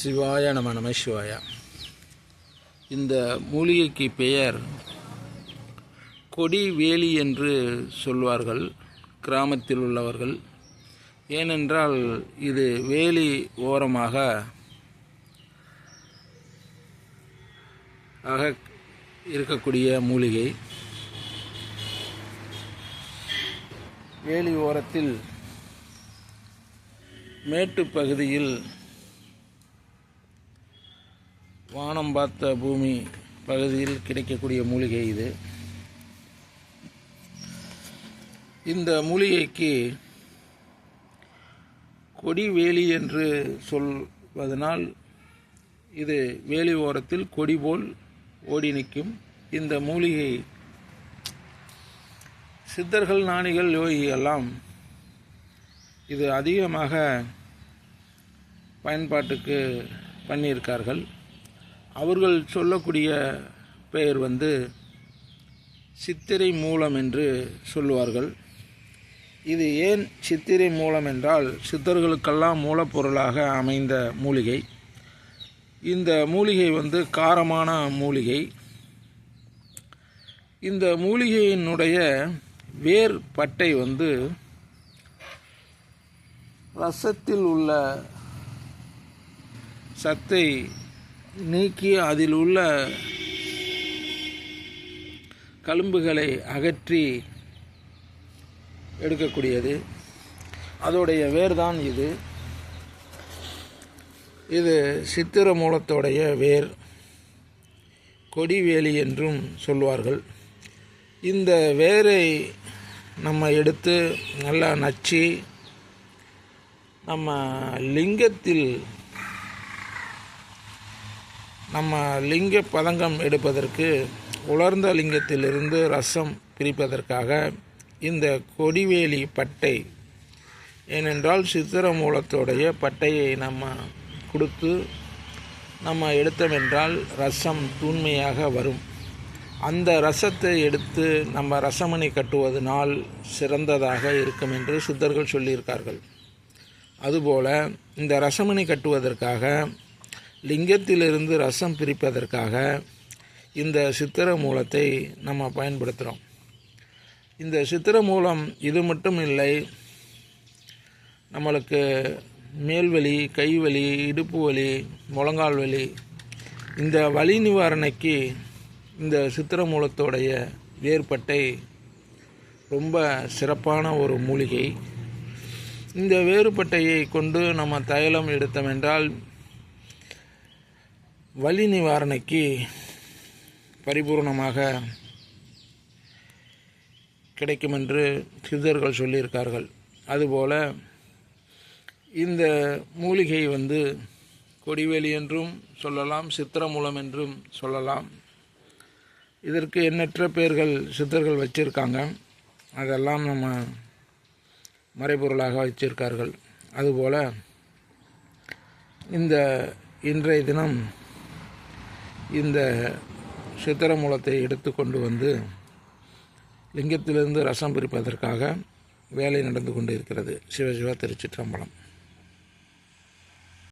சிவாய நம நம சிவாயா. இந்த மூலிகைக்கு பெயர் கொடி வேலி என்று சொல்வார்கள் கிராமத்தில் உள்ளவர்கள். ஏனென்றால் இது வேலி ஓரமாக ஆக இருக்கக்கூடிய மூலிகை. வேலி ஓரத்தில் மேட்டு பகுதியில் வானம் பார்த்த பூமி பகுதியில் கிடைக்கக்கூடிய மூலிகை இது. இந்த மூலிகைக்கு கொடி வேலி என்று சொல்வதனால் இது வேலி ஓரத்தில் கொடி போல் ஓடி நிற்கும். இந்த மூலிகை சித்தர்கள் நாணிகள் யோகி எல்லாம் இது அதிகமாக பயன்பாட்டுக்கு பண்ணியிருக்கார்கள். அவர்கள் சொல்லக்கூடிய பெயர் வந்து சித்திரை மூலம் என்று சொல்லுவார்கள். இது ஏன் சித்திரை மூலம் என்றால் சித்தர்களுக்கெல்லாம் மூலப்பொருளாக அமைந்த மூலிகை. இந்த மூலிகை வந்து காரமான மூலிகை. இந்த மூலிகையினுடைய வேர் பட்டை வந்து ரசத்தில் உள்ள சத்தை நீக்கி அதில் உள்ள கழும்புகளை அகற்றி எடுக்கக்கூடியது. அதோடைய வேர் தான் இது. இது சித்திர மூலத்தோடைய வேர். கொடிவேலி என்றும் சொல்வார்கள். இந்த வேரை நம்ம எடுத்து நல்லா நச்சு நம்ம லிங்கத்தில் நம்ம லிங்க பதங்கம் எடுப்பதற்கு உலர்ந்த லிங்கத்திலிருந்து ரசம் பிரிப்பதற்காக இந்த கொடிவேலி பட்டை ஏனென்றால் சித்திர மூலத்தோடைய பட்டையை நம்ம கொடுத்து நம்ம எடுத்தவென்றால் ரசம் தூய்மையாக வரும். அந்த ரசத்தை எடுத்து நம்ம ரசமணி கட்டுவதனால் சிறந்ததாக இருக்கும் என்று சித்தர்கள் சொல்லியிருக்கார்கள். அதுபோல் இந்த ரசமணி கட்டுவதற்காக லிங்கத்திலிருந்து ரசம் பிரிப்பதற்காக இந்த சித்திர மூலத்தை நம்ம பயன்படுத்துகிறோம் இந்த சித்திர மூலம் இது மட்டும் இல்லை நம்மளுக்கு மேல்வலி கைவலி இடுப்பு வலி முழங்கால் வலி இந்த வலி நிவாரணைக்கு இந்த சித்திர மூலத்தோடைய வேர்பட்டை ரொம்ப சிறப்பான ஒரு மூலிகை. இந்த வேறுபட்டையை கொண்டு நம்ம தைலம் எடுத்தோம் என்றால் வலி நிவாரணைக்கு பரிபூர்ணமாக கிடைக்கும் என்று சித்தர்கள் சொல்லியிருக்கார்கள். அதுபோல் இந்த மூலிகை வந்து கொடிவேலி என்றும் சொல்லலாம் சித்திரமூலம் என்றும் சொல்லலாம். இதற்கு எண்ணற்ற பேர்கள் சித்தர்கள் வச்சிருக்காங்க. அதெல்லாம் நம்ம மறைபொருளாக வச்சிருக்கார்கள். அதுபோல் இந்த இன்றைய தினம் இந்த சித்திர மூலத்தை எடுத்து கொண்டு வந்து லிங்கத்திலிருந்து ரசம் பிரிப்பதற்காக வேலை நடந்து கொண்டு இருக்கிறது சிவசிவா திருச்சிற்றம்பலம்.